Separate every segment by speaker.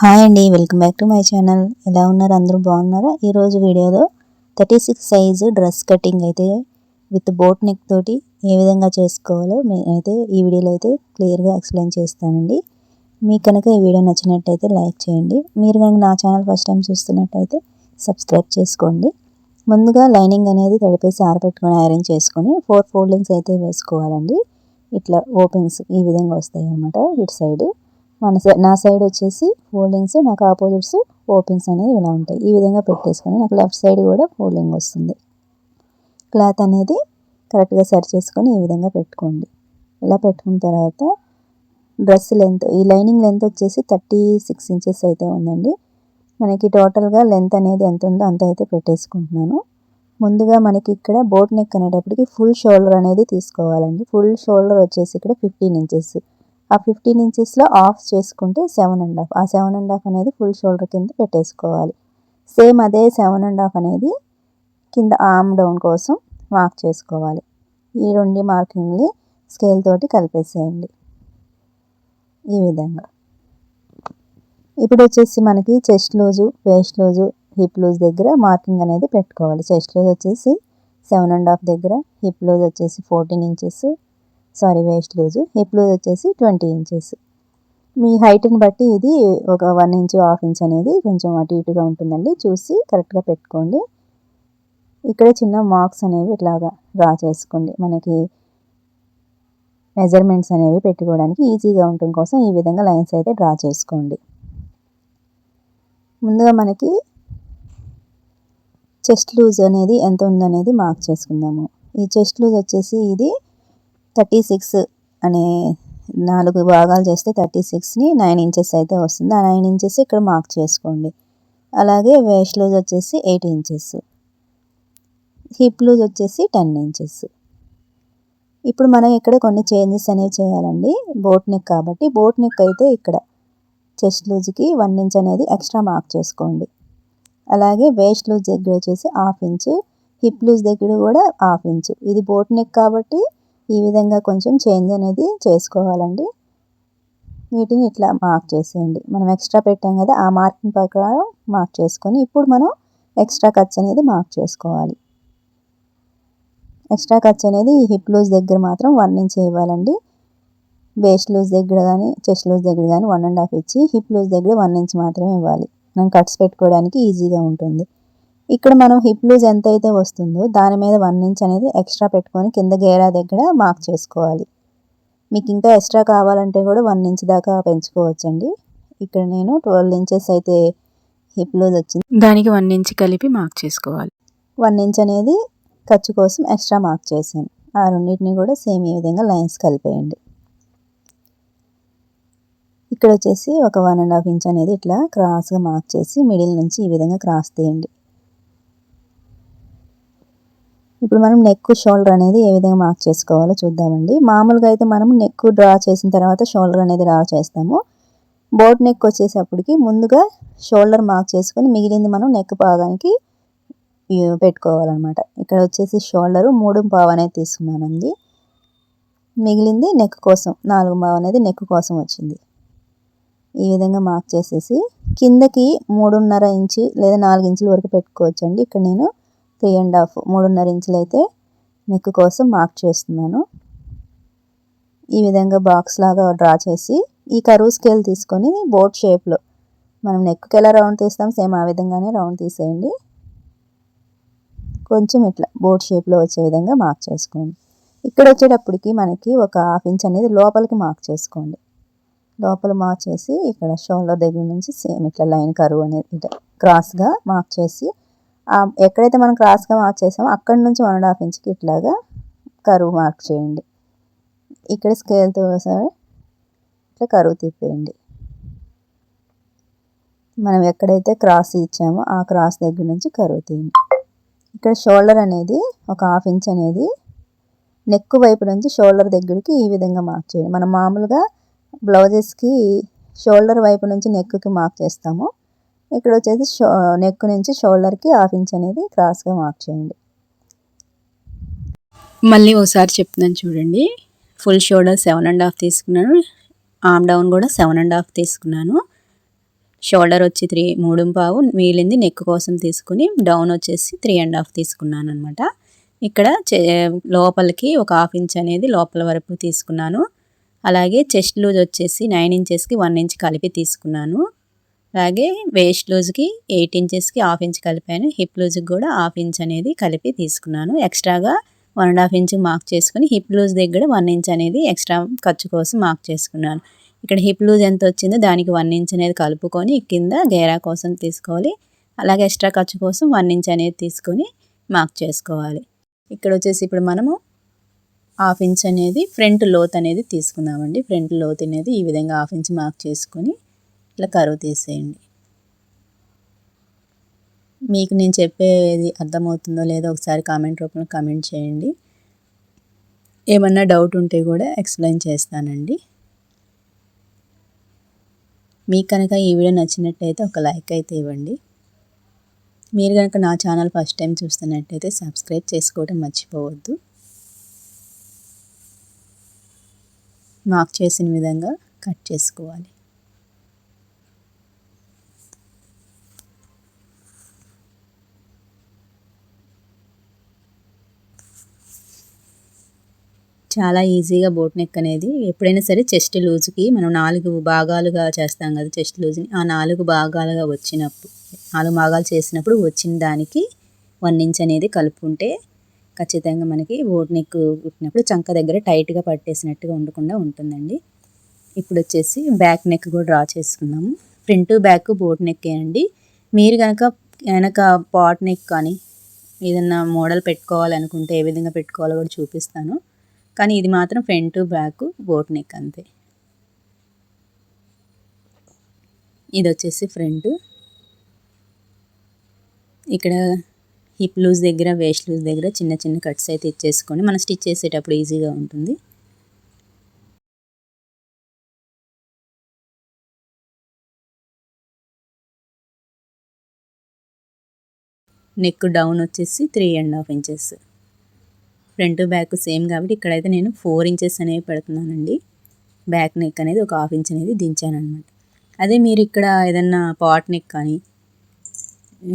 Speaker 1: Hi అండి welcome back to my channel. ఎలా ఉన్నారు? అందరూ బాగున్నారా? ఈరోజు వీడియోలో thirty six size dress cutting అయితే విత్ బోట్ నెక్ తోటి ఏ విధంగా చేసుకోవాలో అయితే ఈ వీడియోలో అయితే క్లియర్గా ఎక్స్ప్లెయిన్ చేస్తానండి. మీకు కనుక ఈ వీడియో నచ్చినట్టయితే లైక్ చేయండి. మీరు కనుక నా ఛానల్ ఫస్ట్ టైం చూస్తున్నట్టయితే సబ్స్క్రైబ్ చేసుకోండి. ముందుగా లైనింగ్ అనేది తడిపేసి ఆరబెట్టుకొని ఐరన్ చేసుకొని ఫోర్ ఫోల్డింగ్స్ అయితే వేసుకోవాలండి. ఇట్లా ఓపెన్స్ ఈ విధంగా వస్తాయి అన్నమాట ఇటు సైడు. మన నా సైడ్ వచ్చేసి ఫోల్డింగ్స్ నాకు ఆపోజిట్స్ ఓపెన్స్ అనేవి ఇలా ఉంటాయి. ఈ విధంగా పెట్టేసుకొని నాకు లెఫ్ట్ సైడ్ కూడా ఫోల్డింగ్ వస్తుంది. క్లాత్ అనేది కరెక్ట్గా సరి చేసుకొని ఈ విధంగా పెట్టుకోండి. ఇలా పెట్టుకున్న తర్వాత డ్రెస్ లెంత్ ఈ లైనింగ్ లెంత్ వచ్చేసి థర్టీ సిక్స్ ఇంచెస్ అయితే ఉందండి. మనకి టోటల్గా లెంత్ అనేది ఎంత ఉందో అంత అయితే పెట్టేసుకుంటున్నాను. ముందుగా మనకి ఇక్కడ బోట్ నెక్ అనేటప్పటికి ఫుల్ షోల్డర్ అనేది తీసుకోవాలండి. ఫుల్ షోల్డర్ వచ్చేసి ఇక్కడ ఫిఫ్టీన్ ఇంచెస్. ఆ ఫిఫ్టీన్ ఇంచెస్లో ఆఫ్ చేసుకుంటే సెవెన్ అండ్ హాఫ్ ఆ సెవెన్ అండ్ హాఫ్ అనేది ఫుల్ షోల్డర్ కింద పెట్టేసుకోవాలి. సేమ్ అదే సెవెన్ అండ్ హాఫ్ అనేది కింద ఆర్మ్ డౌన్ కోసం మార్క్ చేసుకోవాలి. ఈ రెండు మార్కింగ్ని స్కేల్ తోటి కలిపేసేయండి. ఈ విధంగా. ఇప్పుడు వచ్చేసి మనకి chest loose waist loose hip loose దగ్గర మార్కింగ్ అనేది పెట్టుకోవాలి. చెస్ట్ లూజ్ వచ్చేసి సెవెన్ అండ్ హాఫ్ దగ్గర హిప్ లూజ్ వచ్చేసి fourteen inches sorry waist loose hip loose వచ్చేసి ట్వంటీ ఇంచెస్ మీ హైట్ని బట్టి ఇది ఒక వన్ ఇంచ్ హాఫ్ ఇంచ్ అనేది కొంచెం అటు ఇటుగా ఉంటుందండి. చూసి కరెక్ట్గా పెట్టుకోండి. ఇక్కడ చిన్న మార్క్స్ అనేవి ఇట్లాగా డ్రా చేసుకోండి. మనకి మెజర్మెంట్స్ అనేవి పెట్టుకోవడానికి ఈజీగా ఉండటం కోసం ఈ విధంగా లైన్స్ అయితే డ్రా చేసుకోండి. ముందుగా మనకి చెస్ట్ లూజ్ అనేది ఎంత ఉందనేది మార్క్ చేసుకుందాము. ఈ చెస్ట్ లూజ్ వచ్చేసి ఇది థర్టీ సిక్స్ అనే నాలుగు భాగాలు చేస్తే థర్టీ సిక్స్ని నైన్ ఇంచెస్ అయితే వస్తుంది. ఆ నైన్ ఇంచెస్ ఇక్కడ మార్క్ చేసుకోండి. అలాగే వేస్ట్ లూజ్ వచ్చేసి ఎయిట్ ఇంచెస్ హిప్ లూజ్ వచ్చేసి టెన్ ఇంచెస్ ఇప్పుడు మనం ఇక్కడ కొన్ని చేంజెస్ అనేవి చేయాలండి. బోట్ నెక్ కాబట్టి బోట్ నెక్ అయితే ఇక్కడ చెస్ట్ లూజ్కి వన్ ఇంచ్ అనేది ఎక్స్ట్రా మార్క్ చేసుకోండి. అలాగే వేస్ట్ లూజ్ దగ్గర వచ్చేసి హాఫ్ ఇంచు హిప్ లూజ్ దగ్గర కూడా హాఫ్ ఇంచు ఇది బోట్ నెక్ కాబట్టి ఈ విధంగా కొంచెం చేంజ్ అనేది చేసుకోవాలండి. వీటిని ఇట్లా మార్క్ చేసేయండి. మనం ఎక్స్ట్రా పెట్టాం కదా ఆ మార్కింగ్ ప్రకారం మార్క్ చేసుకొని ఇప్పుడు మనం ఎక్స్ట్రా ఖర్చు అనేది మార్క్ చేసుకోవాలి. ఎక్స్ట్రా ఖర్చు అనేది ఈ హిప్ లూజ్ దగ్గర మాత్రం వన్ ఇంచ్ ఇవ్వాలండి. వేస్ట్ లూజ్ దగ్గర కానీ చెస్ట్ లూజ్ దగ్గర కానీ వన్ అండ్ హాఫ్ ఇచ్చి హిప్ లూజ్ దగ్గర వన్ ఇంచ్ మాత్రమే ఇవ్వాలి. మనం కట్స్ పెట్టుకోవడానికి ఈజీగా ఉంటుంది. ఇక్కడ మనం హిప్ లూజ్ ఎంత అయితే వస్తుందో దాని మీద వన్ ఇంచ్ అనేది ఎక్స్ట్రా పెట్టుకొని కింద గేరా దగ్గర మార్క్ చేసుకోవాలి. మీకు ఇంకా ఎక్స్ట్రా కావాలంటే కూడా వన్ ఇంచ్ దాకా పెంచుకోవచ్చండి. ఇక్కడ నేను ట్వెల్వ్ ఇంచెస్ అయితే హిప్ లూజ్ వచ్చింది.
Speaker 2: దానికి వన్ ఇంచ్ కలిపి మార్క్ చేసుకోవాలి.
Speaker 1: వన్ ఇంచ్ అనేది ఖర్చు కోసం ఎక్స్ట్రా మార్క్ చేశాను. ఆ రెండింటిని కూడా సేమ్ ఈ విధంగా లైన్స్ కలిపేయండి. ఇక్కడ వచ్చేసి ఒక వన్ అండ్ హాఫ్ ఇంచ్ అనేది ఇట్లా క్రాస్గా మార్క్ చేసి మిడిల్ నుంచి ఈ విధంగా క్రాస్ తీయండి. ఇప్పుడు మనం నెక్ షోల్డర్ అనేది ఏ విధంగా మార్క్ చేసుకోవాలో చూద్దామండి. మామూలుగా అయితే మనం నెక్ డ్రా చేసిన తర్వాత షోల్డర్ అనేది డ్రా చేస్తాము. బోట్ నెక్ వచ్చేసప్పటికి ముందుగా షోల్డర్ మార్క్ చేసుకొని మిగిలింది మనం నెక్ భాగానికి పెట్టుకోవాలన్నమాట. ఇక్కడ వచ్చేసి షోల్డరు మూడు పావు అనేది తీసుకున్నానండి. మిగిలింది నెక్ కోసం నాలుగు పావు అనేది నెక్ కోసం వచ్చింది. ఈ విధంగా మార్క్ చేసేసి కిందకి మూడున్నర ఇంచు లేదా నాలుగు ఇంచుల వరకు పెట్టుకోవచ్చండి. ఇక్కడ నేను త్రీ అండ్ హాఫ్ మూడున్నర ఇంచులు అయితే నెక్ కోసం మార్క్ చేస్తున్నాను. ఈ విధంగా బాక్స్ లాగా డ్రా చేసి ఈ కరువు స్కేల్ తీసుకొని బోట్ షేప్లో మనం నెక్కి ఎలా రౌండ్ తీస్తాం సేమ్ ఆ విధంగానే రౌండ్ తీసేయండి. కొంచెం ఇట్లా బోట్ షేప్లో వచ్చే విధంగా మార్క్ చేసుకోండి. ఇక్కడ వచ్చేటప్పటికి మనకి ఒక హాఫ్ ఇంచ్ అనేది లోపలికి మార్క్ చేసుకోండి. లోపల మార్క్ చేసి ఇక్కడ షోల్డర్ దగ్గర నుంచి సేమ్ ఇట్లా లైన్ కరువు అనేది ఇట్లా క్రాస్గా మార్క్ చేసి ఎక్కడైతే మనం క్రాస్గా మార్క్ చేసామో అక్కడి నుంచి వన్ అండ్ హాఫ్ ఇంచ్కి ఇట్లాగా కరువు మార్క్ చేయండి. ఇక్కడ స్కేల్తో ఇట్లా కరువు తిప్పేయండి. మనం ఎక్కడైతే క్రాస్ ఇచ్చామో ఆ క్రాస్ దగ్గర నుంచి కరువు తీయండి. ఇక్కడ షోల్డర్ అనేది ఒక హాఫ్ ఇంచ్ అనేది నెక్ వైపు నుంచి షోల్డర్ దగ్గరికి ఈ విధంగా మార్క్ చేయండి. మనం మామూలుగా బ్లౌజెస్కి షోల్డర్ వైపు నుంచి నెక్కి మార్క్ చేస్తాము. ఇక్కడ వచ్చేసి షో నెక్ నుంచి షోల్డర్కి హాఫ్ ఇంచ్ అనేది క్రాస్గా మార్క్ చేయండి.
Speaker 2: మళ్ళీ ఒకసారి చెప్తున్నాను చూడండి. Full shoulder seven and half తీసుకున్నాను. ఆమ్ డౌన్ కూడా సెవెన్ అండ్ హాఫ్ తీసుకున్నాను. షోల్డర్ వచ్చి త్రీ మూడు పావు మిగిలింది నెక్ కోసం తీసుకుని డౌన్ వచ్చేసి త్రీ అండ్ హాఫ్ తీసుకున్నాను అనమాట ఇక్కడ లోపలికి ఒక హాఫ్ ఇంచ్ అనేది లోపల వరకు తీసుకున్నాను. అలాగే చెస్ట్ లూజ్ వచ్చేసి నైన్ ఇంచెస్కి వన్ ఇంచ్ కలిపి తీసుకున్నాను. అలాగే వేస్ట్ లూజ్కి ఎయిట్ ఇంచెస్కి హాఫ్ ఇంచ్ కలిపాను. హిప్ లూజ్కి కూడా హాఫ్ ఇంచ్ అనేది కలిపి తీసుకున్నాను. ఎక్స్ట్రాగా one and half inch mark చేసుకుని హిప్ లూజ్ దగ్గర వన్ ఇంచ్ అనేది ఎక్స్ట్రా ఖర్చు కోసం మార్క్ చేసుకున్నాను. ఇక్కడ హిప్ లూజ్ ఎంత వచ్చిందో దానికి వన్ ఇంచ్ అనేది కలుపుకొని కింద గేరా కోసం తీసుకోవాలి. అలాగే ఎక్స్ట్రా ఖర్చు కోసం వన్ ఇంచ్ అనేది తీసుకొని మార్క్ చేసుకోవాలి. ఇక్కడ వచ్చేసి ఇప్పుడు మనము హాఫ్ ఇంచ్ అనేది ఫ్రంట్ లోత్ అనేది తీసుకున్నామండి. ఫ్రంట్ లోత్ అనేది ఈ విధంగా హాఫ్ ఇంచ్ మార్క్ చేసుకొని ఇట్లా కరువు తీసేయండి. మీకు నేను చెప్పేది అర్థమవుతుందో లేదో ఒకసారి కామెంట్ రూపంలో కామెంట్ చేయండి. ఏమన్నా డౌట్ ఉంటే కూడా ఎక్స్ప్లెయిన్ చేస్తానండి. మీకు కనుక ఈ వీడియో నచ్చినట్టయితే ఒక లైక్ అయితే ఇవ్వండి. మీరు కనుక నా ఛానల్ ఫస్ట్ టైం చూస్తున్నట్టయితే సబ్స్క్రైబ్ చేసుకోవడం మర్చిపోవద్దు. మార్క్ చేసిన విధంగా కట్ చేసుకోవాలి. చాలా ఈజీగా బోట్ నెక్ అనేది ఎప్పుడైనా సరే చెస్ట్ లూజ్కి మనం నాలుగు భాగాలుగా చేస్తాం కదా చెస్ట్ లూజ్ని. ఆ నాలుగు భాగాలుగా వచ్చినప్పుడు నాలుగు భాగాలు చేసినప్పుడు వచ్చిన దానికి వన్ ఇంచ్ అనేది కలుపుకుంటే ఖచ్చితంగా మనకి బోట్ నెక్ కుట్టినప్పుడు చంక దగ్గర టైట్గా పట్టేసినట్టుగా ఉండకుండా ఉంటుందండి. ఇప్పుడు వచ్చేసి బ్యాక్ నెక్ కూడా డ్రా చేసుకున్నాము. ఫ్రంట్ బ్యాక్ బోట్ నెక్ అండి. మీరు కనుక వెనక పాట్ నెక్ కానీ ఏదన్నా మోడల్ పెట్టుకోవాలనుకుంటే ఏ విధంగా పెట్టుకోవాలో కూడా చూపిస్తాను. కానీ ఇది మాత్రం ఫ్రంట్ బ్యాక్ బోట్ నెక్ అంతే. ఇది వచ్చేసి ఫ్రంట్ ఇక్కడ హిప్ లూజ్ దగ్గర వేస్ట్ లూజ్ దగ్గర చిన్న చిన్న కట్స్ అయితే ఇచ్చేసుకొని మనం స్టిచ్ చేసేటప్పుడు ఈజీగా ఉంటుంది. నెక్ డౌన్ వచ్చేసి three and half inches front back same కాబట్టి ఇక్కడైతే నేను ఫోర్ ఇంచెస్ అనేవి పెడుతున్నానండి. బ్యాక్ నెక్ అనేది ఒక హాఫ్ ఇంచ్ అనేది దించాను అనమాట అదే మీరు ఇక్కడ ఏదన్నా పాట్ నెక్ కానీ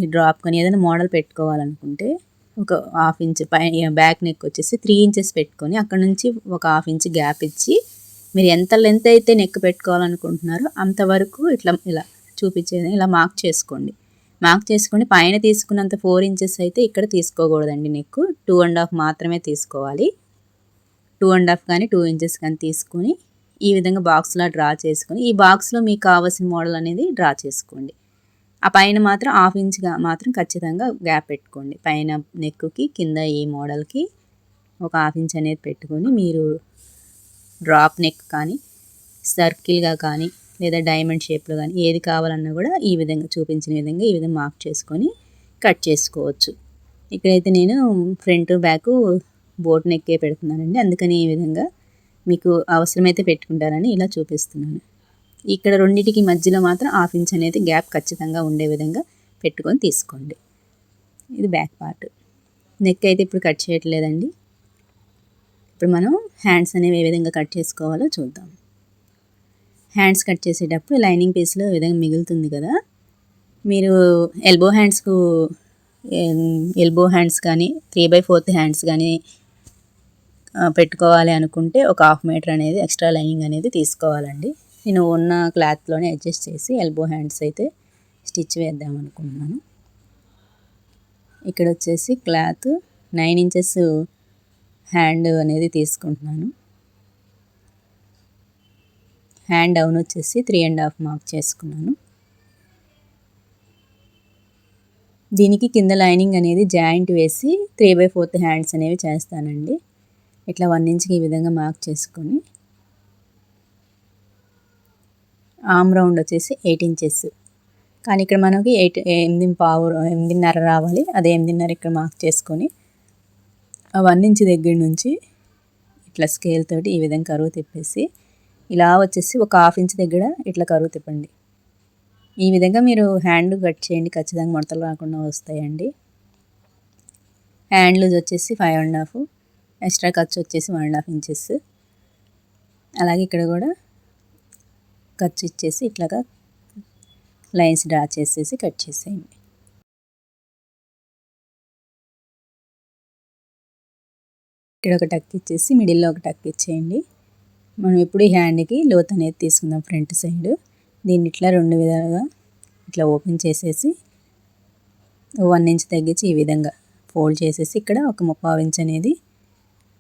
Speaker 2: డ్రాప్ కానీ ఏదైనా మోడల్ పెట్టుకోవాలనుకుంటే ఒక హాఫ్ ఇంచ్ పై బ్యాక్ నెక్ వచ్చేసి త్రీ ఇంచెస్ పెట్టుకొని అక్కడ నుంచి ఒక హాఫ్ ఇంచ్ గ్యాప్ ఇచ్చి మీరు ఎంత లెంత్ అయితే నెక్ పెట్టుకోవాలనుకుంటున్నారో అంతవరకు ఇట్లా ఇలా చూపించేది ఇలా మార్క్ చేసుకోండి. మార్క్ చేసుకొని పైన తీసుకున్నంత ఫోర్ ఇంచెస్ అయితే ఇక్కడ తీసుకోకూడదండి నెక్ టూ అండ్ హాఫ్ మాత్రమే తీసుకోవాలి. టూ అండ్ హాఫ్ కానీ టూ ఇంచెస్ కానీ తీసుకొని ఈ విధంగా బాక్స్లో డ్రా చేసుకుని ఈ బాక్స్లో మీకు కావాల్సిన మోడల్ అనేది డ్రా చేసుకోండి. ఆ పైన మాత్రం హాఫ్ ఇంచ్గా మాత్రం ఖచ్చితంగా గ్యాప్ పెట్టుకోండి. పైన నెక్కి కింద ఈ మోడల్కి ఒక హాఫ్ ఇంచ్ అనేది పెట్టుకొని మీరు డ్రాప్ నెక్ కానీ సర్కిల్గా కానీ లేదా డైమండ్ షేప్లో కానీ ఏది కావాలన్నా కూడా ఈ విధంగా చూపించిన విధంగా ఈ విధంగా మార్క్ చేసుకొని కట్ చేసుకోవచ్చు. ఇక్కడైతే నేను ఫ్రంట్ బ్యాక్ బోట్ నెక్కే పెడుతున్నానండి. అందుకని ఈ విధంగా మీకు అవసరమైతే పెట్టుకుంటారని ఇలా చూపిస్తున్నాను. ఇక్కడ రెండింటికి మధ్యలో మాత్రం హాఫ్ ఇంచ్ అనేది గ్యాప్ ఖచ్చితంగా ఉండే విధంగా పెట్టుకొని తీసుకోండి. ఇది బ్యాక్ పార్ట్. నెక్ అయితే ఇప్పుడు కట్ చేయట్లేదండి. ఇప్పుడు మనం హ్యాండ్స్ అనేవి ఏ విధంగా కట్ చేసుకోవాలో చూద్దాం. హ్యాండ్స్ కట్ చేసేటప్పుడు లైనింగ్ పీస్లో విధంగా మిగులుతుంది కదా. మీరు ఎల్బో హ్యాండ్స్కు ఎల్బో హ్యాండ్స్ కానీ త్రీ బై ఫోర్త్ హ్యాండ్స్ కానీ పెట్టుకోవాలి అనుకుంటే ఒక హాఫ్ మీటర్ అనేది ఎక్స్ట్రా లైనింగ్ అనేది తీసుకోవాలండి. నేను ఉన్న క్లాత్లోనే అడ్జస్ట్ చేసి ఎల్బో హ్యాండ్స్ అయితే స్టిచ్ వేద్దాం అనుకుంటున్నాను. ఇక్కడ వచ్చేసి క్లాత్ నైన్ ఇంచెస్ హ్యాండ్ అనేది తీసుకుంటున్నాను. హ్యాండ్ డౌన్ వచ్చేసి త్రీ అండ్ హాఫ్ మార్క్ చేసుకున్నాను. దీనికి కింద లైనింగ్ అనేది జాయింట్ వేసి త్రీ బై ఫోర్త్ హ్యాండ్స్ అనేవి చేస్తానండి. ఇట్లా వన్ ఇంచ్కి ఈ విధంగా మార్క్ చేసుకొని. ఆమ్ రౌండ్ వచ్చేసి ఎయిట్ ఇంచెస్. కానీ ఇక్కడ మనకి ఎయిట్ ఎనిమిది పావు ఎనిమిదిన్నర రావాలి. అదే ఎనిమిదిన్నర ఇక్కడ మార్క్ చేసుకొని. వన్ ఇంచ్ దగ్గర నుంచి ఇట్లా స్కేల్ తోటి ఈ విధంగా కరువు తిప్పేసి ఇలా వచ్చేసి ఒక హాఫ్ ఇంచ్ దగ్గర ఇట్లా కరువు తిప్పండి. ఈ విధంగా మీరు హ్యాండ్ కట్ చేయండి. ఖచ్చితంగా ముడతలు రాకుండా వస్తాయండి. హ్యాండ్ లూజ్ వచ్చేసి ఫైవ్ అండ్ హాఫ్ ఎక్స్ట్రా ఖర్చు వచ్చేసి వన్ అండ్ హాఫ్ ఇంచెస్ అలాగే ఇక్కడ కూడా ఖర్చు ఇచ్చేసి ఇట్లాగా లైన్స్ డ్రా చేసేసి కట్ చేసేయండి. ఇక్కడ ఒక టక్ ఇచ్చేసి మిడిల్లో ఒక టక్ ఇచ్చేయండి. మనం ఎప్పుడు ఈ హ్యాండ్కి లోత్ అనేది తీసుకుందాం ఫ్రంట్ సైడ్. దీన్ని ఇట్లా రెండు విధాలుగా ఇట్లా ఓపెన్ చేసేసి వన్ ఇంచ్ తగ్గించి ఈ విధంగా ఫోల్డ్ చేసేసి ఇక్కడ ఒక ముప్పావు ఇంచ్ అనేది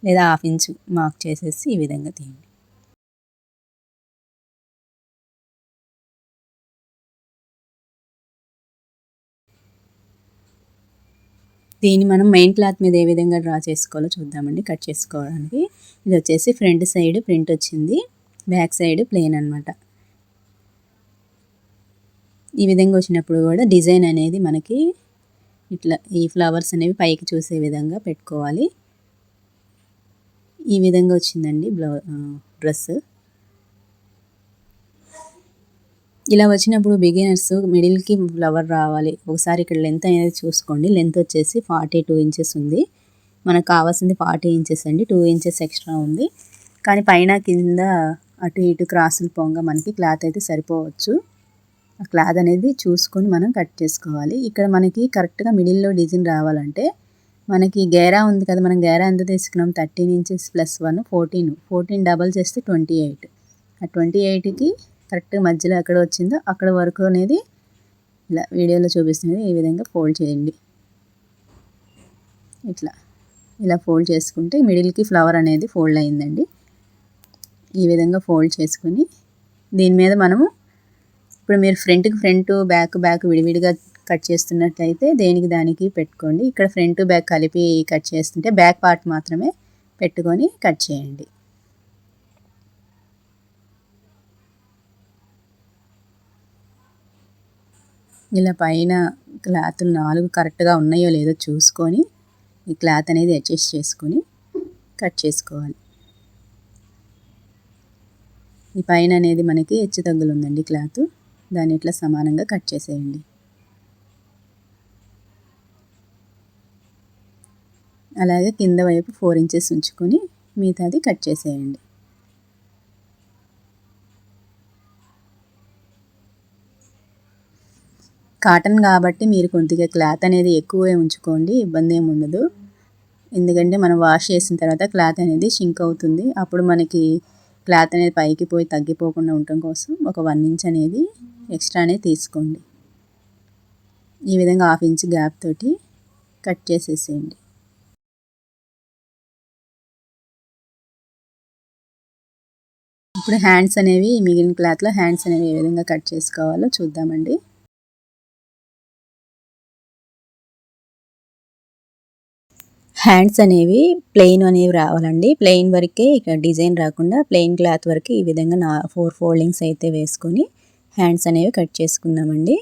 Speaker 2: లేదా హాఫ్ ఇంచ్ మార్క్ చేసేసి ఈ విధంగా తీయండి. దీన్ని మనం మెయిన్ క్లాత్ మీద ఏ విధంగా డ్రా చేసుకోవాలో చూద్దామండి కట్ చేసుకోవడానికి. ఇది వచ్చేసి ఫ్రంట్ సైడ్ ప్రింట్ వచ్చింది. బ్యాక్ సైడ్ ప్లెయిన్ అనమాట ఈ విధంగా వచ్చినప్పుడు కూడా డిజైన్ అనేది మనకి ఇట్లా ఈ ఫ్లవర్స్ అనేవి పైకి చూసే విధంగా పెట్టుకోవాలి. ఈ విధంగా వచ్చిందండి బ్లౌ డ్రెస్. ఇలా వచ్చినప్పుడు బిగినర్స్ మిడిల్కి ఫ్లవర్ రావాలి. ఒకసారి ఇక్కడ లెంత్ అనేది చూసుకోండి. లెంత్ వచ్చేసి ఫార్టీ టూ ఇంచెస్ ఉంది. మనకు కావాల్సింది ఫార్టీ ఇంచెస్ అండి. టూ ఇంచెస్ ఎక్స్ట్రా ఉంది. కానీ పైన కింద అటు ఇటు క్రాసులు పొంగ మనకి క్లాత్ అయితే సరిపోవచ్చు. ఆ క్లాత్ అనేది చూసుకొని మనం కట్ చేసుకోవాలి. ఇక్కడ మనకి కరెక్ట్గా మిడిల్లో డిజైన్ రావాలంటే మనకి గేరా ఉంది కదా మనం గేరా ఎంత తీసుకున్నాం? Thirteen inches plus one fourteen. Fourteen double చేస్తే ట్వంటీ ఎయిట్. ఆ ట్వంటీ ఎయిట్కి కరెక్ట్గా మధ్యలో ఎక్కడ వచ్చిందో అక్కడ వరకు అనేది ఇలా వీడియోలో చూపిస్తుంది ఈ విధంగా ఫోల్డ్ చేయండి. ఇట్లా. ఇలా ఫోల్డ్ చేసుకుంటే మిడిల్కి ఫ్లవర్ అనేది ఫోల్డ్ అయిందండి. ఈ విధంగా ఫోల్డ్ చేసుకుని దీని మీద మనము ఇప్పుడు మీరు ఫ్రంట్కి ఫ్రంట్ బ్యాక్ బ్యాక్ విడివిడిగా కట్ చేస్తున్నట్లయితే దేనికి దానికి పెట్టుకోండి. ఇక్కడ ఫ్రంట్ బ్యాక్ కలిపి కట్ చేస్తుంటే బ్యాక్ పార్ట్ మాత్రమే పెట్టుకొని కట్ చేయండి. ఇలా పైన క్లాతులు నాలుగు కరెక్ట్గా ఉన్నాయో లేదో చూసుకొని ఈ క్లాత్ అనేది అడ్జస్ట్ చేసుకొని కట్ చేసుకోవాలి. ఈ పైన అనేది మనకి హెచ్చు తగ్గులు ఉందండి క్లాత్. దాన్ని ఇట్లా సమానంగా కట్ చేసేయండి. అలాగే కింద వైపు ఫోర్ ఇంచెస్ ఉంచుకొని మిగతాది కట్ చేసేయండి. కాటన్ కాబట్టి మీరు కొద్దిగా క్లాత్ అనేది ఎక్కువే ఉంచుకోండి ఇబ్బంది ఏమి ఉండదు. ఎందుకంటే మనం వాష్ చేసిన తర్వాత క్లాత్ అనేది షింక్ అవుతుంది. అప్పుడు మనకి క్లాత్ అనేది పైకి పోయి తగ్గిపోకుండా ఉండటం కోసం ఒక వన్ ఇంచ్ అనేది ఎక్స్ట్రా అనేది తీసుకోండి. ఈ విధంగా హాఫ్ ఇంచ్ గ్యాప్ తోటి కట్ చేసేసేయండి. ఇప్పుడు హ్యాండ్స్ అనేవి మిగిలిన క్లాత్లో హ్యాండ్స్ అనేవి ఏ విధంగా కట్ చేసుకోవాలో చూద్దామండి. హ్యాండ్స్ అనేవి ప్లెయిన్ అనేవి రావాలండి. ప్లెయిన్ వరకే ఇక డిజైన్ రాకుండా ప్లెయిన్ క్లాత్ వరకు ఈ విధంగా నా ఫోర్ ఫోల్డింగ్స్ అయితే వేసుకొని హ్యాండ్స్ అనేవి కట్ చేసుకుందామండి.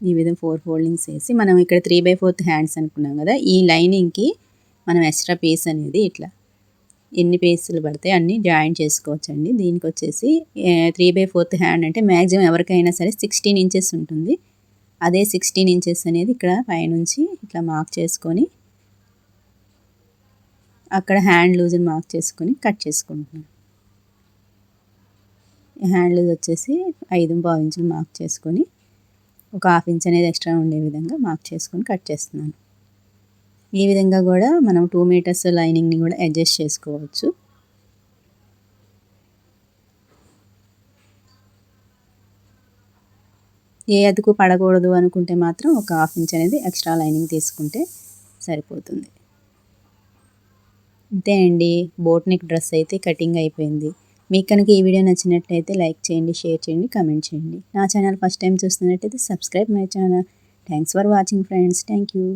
Speaker 2: ఈ విధంగా ఫోర్ ఫోల్డింగ్స్ వేసి మనం ఇక్కడ త్రీ బై ఫోర్త్ హ్యాండ్స్ అనుకున్నాం కదా ఈ లైనింగ్కి మనం ఎక్స్ట్రా పీస్ అనేది ఇట్లా ఎన్ని పీసులు పడితే అన్ని జాయిన్ చేసుకోవచ్చండి. దీనికి వచ్చేసి త్రీ బై ఫోర్త్ హ్యాండ్ అంటే మ్యాక్సిమం ఎవరికైనా సరే సిక్స్టీన్ ఇంచెస్ ఉంటుంది. అదే సిక్స్టీన్ ఇంచెస్ అనేది ఇక్కడ పైనుంచి ఇట్లా మార్క్ చేసుకొని అక్కడ హ్యాండ్ లూజ్ని మార్క్ చేసుకొని కట్ చేసుకుంటున్నాను. హ్యాండ్ లూజ్ వచ్చేసి ఐదు పావు ఇంచులు మార్క్ చేసుకొని ఒక హాఫ్ ఇంచ్ అనేది ఎక్స్ట్రా ఉండే విధంగా మార్క్ చేసుకొని కట్ చేస్తున్నాను. ఈ విధంగా కూడా మనం టూ మీటర్స్ లైనింగ్ని కూడా అడ్జస్ట్ చేసుకోవచ్చు. ఏ అతుకు పడకూడదు అనుకుంటే మాత్రం ఒక హాఫ్ ఇంచ్ అనేది ఎక్స్ట్రా లైనింగ్ తీసుకుంటే సరిపోతుంది. అంతే అండి. బోట్ నెక్ డ్రెస్ అయితే కటింగ్ అయిపోయింది. మీకు కనుక ఈ వీడియో నచ్చినట్లయితే లైక్ చేయండి షేర్ చేయండి కమెంట్ చేయండి. నా ఛానల్ ఫస్ట్ టైం చూస్తున్నట్టయితే subscribe my channel. Thanks for watching friends. Thank you